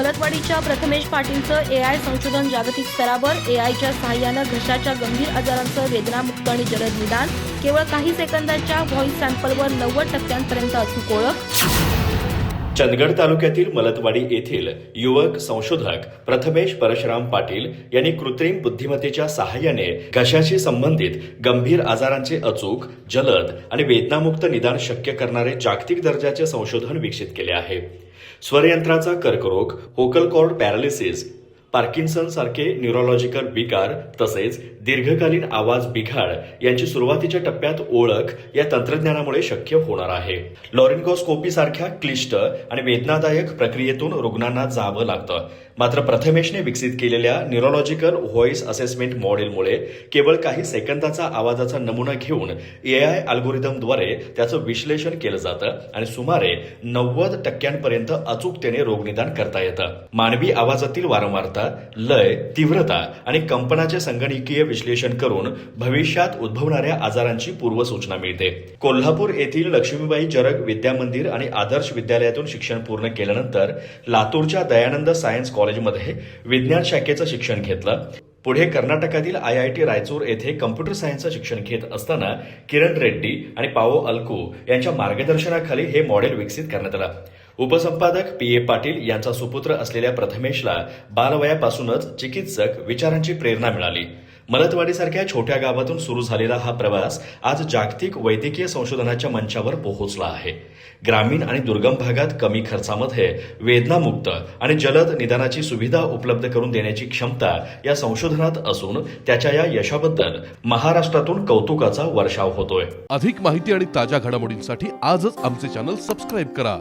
मलतवाडीच्या प्रथमेश पाटीलचं ए I संशोधन जागतिक स्तरावर ए आयच्या सहाय्यानं घशाच्या गंभीर आजारांचं वेदनामुक्त आणि जलद निदान केवळ काही सेकंदाच्या व्हॉइस सॅम्पलवर नव्वद टक्क्यांपर्यंत अचूक ओळख. चंदगड तालुक्यातील मलतवाडी येथील युवक संशोधक प्रथमेश परशुराम पाटील यांनी कृत्रिम बुद्धिमत्तेच्या सहाय्याने घशाशी संबंधित गंभीर आजारांचे अचूक जलद आणि वेदनामुक्त निदान शक्य करणारे जागतिक दर्जाचे संशोधन विकसित केले आहे. स्वरयंत्राचा कर्करोग होकल कॉर्ड पॅरालिसिस पार्किन्सन सारखे न्यूरोलॉजिकल विकार तसेच दीर्घकालीन आवाज बिघाड यांची सुरुवातीच्या टप्प्यात ओळख या तंत्रज्ञानामुळे शक्य होणार आहे. लॉरेन्कोस्कोपी सारख्या क्लिष्ट आणि वेदनादायक प्रक्रियेतून रुग्णांना जावं लागतं. मात्र प्रथमेशने विकसित केलेल्या न्यूरोलॉजिकल व्हॉइस असेसमेंट मॉडेलमुळे केवळ काही सेकंदाचा आवाजाचा नमुना घेऊन एआय अल्गोरिदमद्वारे त्याचं विश्लेषण केलं जातं आणि सुमारे नव्वद टक्क्यांपर्यंत अचूकतेने रोगनिदान करता येतं. मानवी आवाजातील वारंवारता लय तीव्रता आणि कंपनाचे संगणकीय विश्लेषण करून भविष्यात उद्भवणाऱ्या आजारांची पूर्वसूचना मिळते. कोल्हापूर येथील लक्ष्मीबाई जरग विद्या मंदिर आणि आदर्श विद्यालयातून शिक्षण पूर्ण केल्यानंतर लातूरच्या दयानंद सायन्स कॉलेजमध्ये विज्ञान शाखेचं शिक्षण घेतलं. पुढे कर्नाटकातील आय आय टी रायचूर येथे कम्प्युटर सायन्सचं शिक्षण घेत असताना किरण रेड्डी आणि पाओ अल्कू यांच्या मार्गदर्शनाखाली हे मॉडेल विकसित करण्यात आलं. उपसंपादक पी ए पाटील यांचा सुपुत्र असलेल्या प्रथमेशला बालवयापासूनच चिकित्सक विचारांची प्रेरणा मिळाली. मलतवाडीसारख्या छोट्या गावातून सुरू झालेला हा प्रवास आज जागतिक वैद्यकीय संशोधनाच्या मंचावर पोहोचला आहे. ग्रामीण आणि दुर्गम भागात कमी खर्चामध्ये वेदनामुक्त आणि जलद निदानाची सुविधा उपलब्ध करून देण्याची क्षमता या संशोधनात असून त्याच्या या यशाबद्दल महाराष्ट्रातून कौतुकाचा वर्षाव होतोय. अधिक माहिती आणि ताज्या घडामोडींसाठी आजच आमचे चॅनल सबस्क्राईब करा.